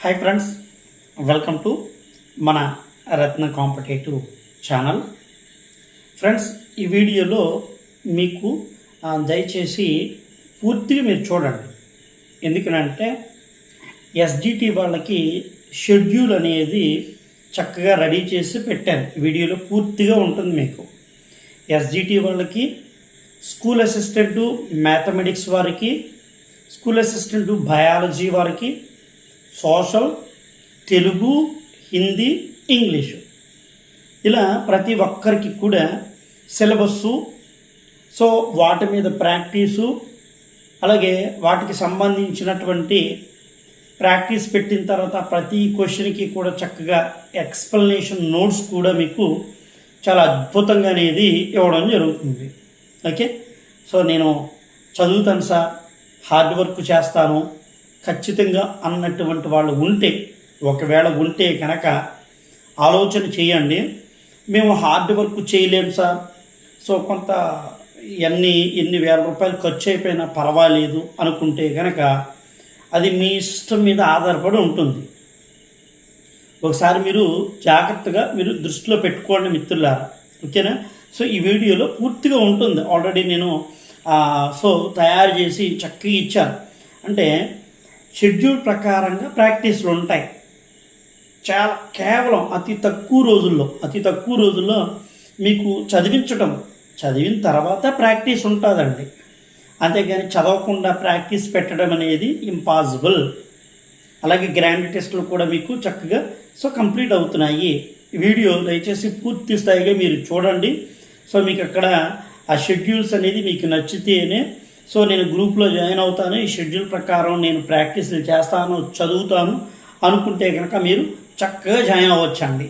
Hi friends welcome to మన రత్న competitive channel friends ఈ వీడియోలో మీకు దయచేసి పూర్తిగా మీరు చూడండి. ఎందుకనంటే ఎస్జిటి వాళ్ళకి షెడ్యూల్ అనేది చక్కగా రెడీ చేసి పెట్టాను వీడియోలో పూర్తిగా ఉంటుంది మీకు. ఎస్జిటి వాళ్ళకి స్కూల్ అసిస్టెంటు మ్యాథమెటిక్స్ వారికి స్కూల్ అసిస్టెంటు బయాలజీ వారికి సోషల్ తెలుగు హిందీ ఇంగ్లీషు. ఇలా ప్రతి ఒక్కరికి కూడా సిలబస్సు సో వాటి మీద ప్రాక్టీసు అలాగే వాటికి సంబంధించినటువంటి ప్రాక్టీస్ పెట్టిన తర్వాత ప్రతి క్వశ్చన్కి కూడా చక్కగా ఎక్స్ప్లెనేషన్ నోట్స్ కూడా మీకు చాలా అద్భుతంగా అనేది ఇవ్వడం జరుగుతుంది. ఓకే? సో నేను చదువుతాను సార్ హార్డ్ వర్క్ చేస్తాను. ఖచ్చితంగా అన్నటువంటి వాళ్ళు ఉంటే ఒకవేళ ఉంటే కనుక ఆలోచన చేయండి. మేము హార్డ్ వర్క్ చేయలేము సార్. సో కొంత ఎన్ని ఎన్ని వేల రూపాయలు ఖర్చు అయిపోయినా పర్వాలేదు అనుకుంటే కనుక అది మీ ఇష్టం మీద ఆధారపడి ఉంటుంది. ఒకసారి మీరు జాగ్రత్తగా మీరు దృష్టిలో పెట్టుకోండి మిత్రులారా. ఓకేనా? సో ఈ వీడియోలో పూర్తిగా ఉంటుంది. ఆల్రెడీ నేను సో తయారు చేసి చక్కగా ఇచ్చాను. అంటే షెడ్యూల్ ప్రకారంగా ప్రాక్టీస్లు ఉంటాయి. చాలా కేవలం అతి తక్కువ రోజుల్లో అతి తక్కువ రోజుల్లో మీకు చదివించటం చదివిన తర్వాత ప్రాక్టీస్ ఉంటుందండి. అంతేగాని చదవకుండా ప్రాక్టీస్ పెట్టడం అనేది ఇంపాసిబుల్. అలాగే గ్రాండ్ టెస్ట్లు కూడా మీకు చక్కగా సో కంప్లీట్ అవుతున్నాయి. వీడియో దయచేసి పూర్తి స్థాయిగా మీరు చూడండి. సో మీకు అక్కడ ఆ షెడ్యూల్స్ అనేది మీకు నచ్చితేనే సో నేను గ్రూప్లో జాయిన్ అవుతాను. ఈ షెడ్యూల్ ప్రకారం నేను ప్రాక్టీస్లు చేస్తాను చదువుతాను అనుకుంటే కనుక మీరు చక్కగా జాయిన్ అవ్వచ్చండి.